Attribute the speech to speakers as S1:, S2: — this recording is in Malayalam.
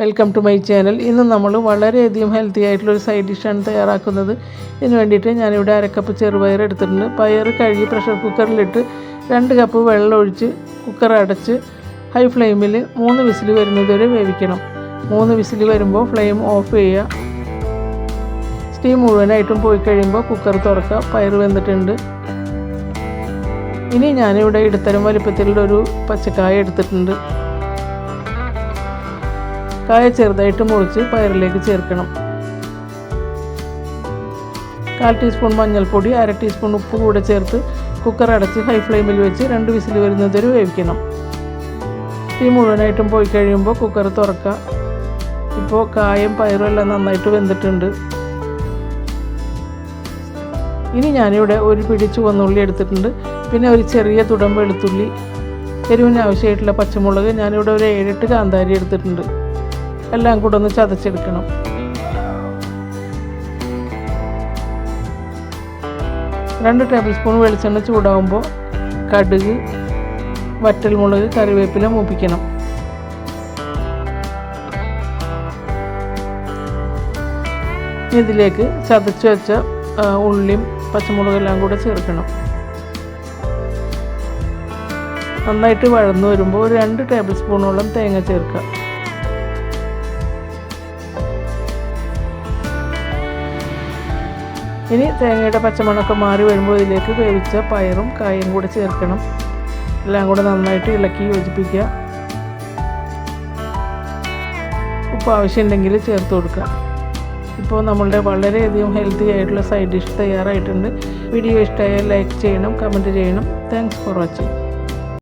S1: വെൽക്കം ടു മൈ ചാനൽ ഇന്ന് നമ്മൾ വളരെയധികം ഹെൽത്തി ആയിട്ടുള്ളൊരു സൈഡ് ഡിഷാണ് തയ്യാറാക്കുന്നത്. ഇതിന് വേണ്ടിയിട്ട് ഞാനിവിടെ അരക്കപ്പ് ചെറുപയർ എടുത്തിട്ടുണ്ട്. പയർ കഴുകി പ്രഷർ കുക്കറിലിട്ട് രണ്ട് കപ്പ് വെള്ളം ഒഴിച്ച് കുക്കർ അടച്ച് ഹൈ ഫ്ലെയിമിൽ മൂന്ന് വിസിൽ വരുന്നതുവരെ വേവിക്കണം. മൂന്ന് വിസിൽ വരുമ്പോൾ ഫ്ലെയിം ഓഫ് ചെയ്യുക. സ്റ്റീം മുഴുവനായിട്ടും പോയി കഴിയുമ്പോൾ കുക്കർ തുറക്കുക. പയർ വെന്തിട്ടുണ്ട്. ഇനി ഞാനിവിടെ ഇടത്തരം വലിപ്പത്തിലുള്ള ഒരു പച്ചക്കായ എടുത്തിട്ടുണ്ട്. കായ ചെറുതായിട്ട് മുറിച്ച് പയറിലേക്ക് ചേർക്കണം. കാൽ ടീസ്പൂൺ മഞ്ഞൾപ്പൊടി അര ടീസ്പൂൺ ഉപ്പ് കൂടെ ചേർത്ത് കുക്കർ അടച്ച് ഹൈ ഫ്ലെയിമിൽ വെച്ച് രണ്ട് വിസിൽ വരുന്നതൊരു വേവിക്കണം. തീ മുഴുവനായിട്ടും പോയി കഴിയുമ്പോൾ കുക്കർ തുറക്കുക. ഇപ്പോൾ കായും പയറും എല്ലാം നന്നായിട്ട് വെന്തിട്ടുണ്ട്. ഇനി ഞാനിവിടെ ഒരു പിടി ചുവന്നുള്ളി എടുത്തിട്ടുണ്ട്. പിന്നെ ഒരു ചെറിയ തുടമ്പ് വെളുത്തുള്ളി എരിവിന് ആവശ്യമായിട്ടുള്ള പച്ചമുളക് ഞാനിവിടെ ഒരു ഏഴെട്ട് കാന്താരി എടുത്തിട്ടുണ്ട്. എല്ലാം കൂടെ ഒന്ന് ചതച്ചെടുക്കണം. രണ്ട് ടേബിൾ സ്പൂൺ വെളിച്ചെണ്ണ ചൂടാകുമ്പോൾ കടുക് വറ്റൽമുളക് കറിവേപ്പില മൂപ്പിക്കണം. ഇതിലേക്ക് ചതച്ച് വെച്ച ഉള്ളിയും പച്ചമുളകെല്ലാം കൂടെ ചേർക്കണം. നന്നായിട്ട് വഴന്നു വരുമ്പോൾ ഒരു രണ്ട് ടേബിൾ സ്പൂണോളം തേങ്ങ ചേർക്കുക. ഇനി തേങ്ങയുടെ പച്ചമണമൊക്കെ മാറി വരുമ്പോൾ ഇതിലേക്ക് വേവിച്ച പയറും കായും കൂടെ ചേർക്കണം. എല്ലാം കൂടെ നന്നായിട്ട് ഇളക്കി യോജിപ്പിക്കുക. ഉപ്പ് ആവശ്യമുണ്ടെങ്കിൽ ചേർത്ത് കൊടുക്കുക. ഇപ്പോൾ നമ്മളുടെ വളരെയധികം ഹെൽത്തി ആയിട്ടുള്ള സൈഡ് ഡിഷ് തയ്യാറായിട്ടുണ്ട്. വീഡിയോ ഇഷ്ടമായാൽ ലൈക്ക് ചെയ്യണം കമന്റ് ചെയ്യണം. Thanks for watching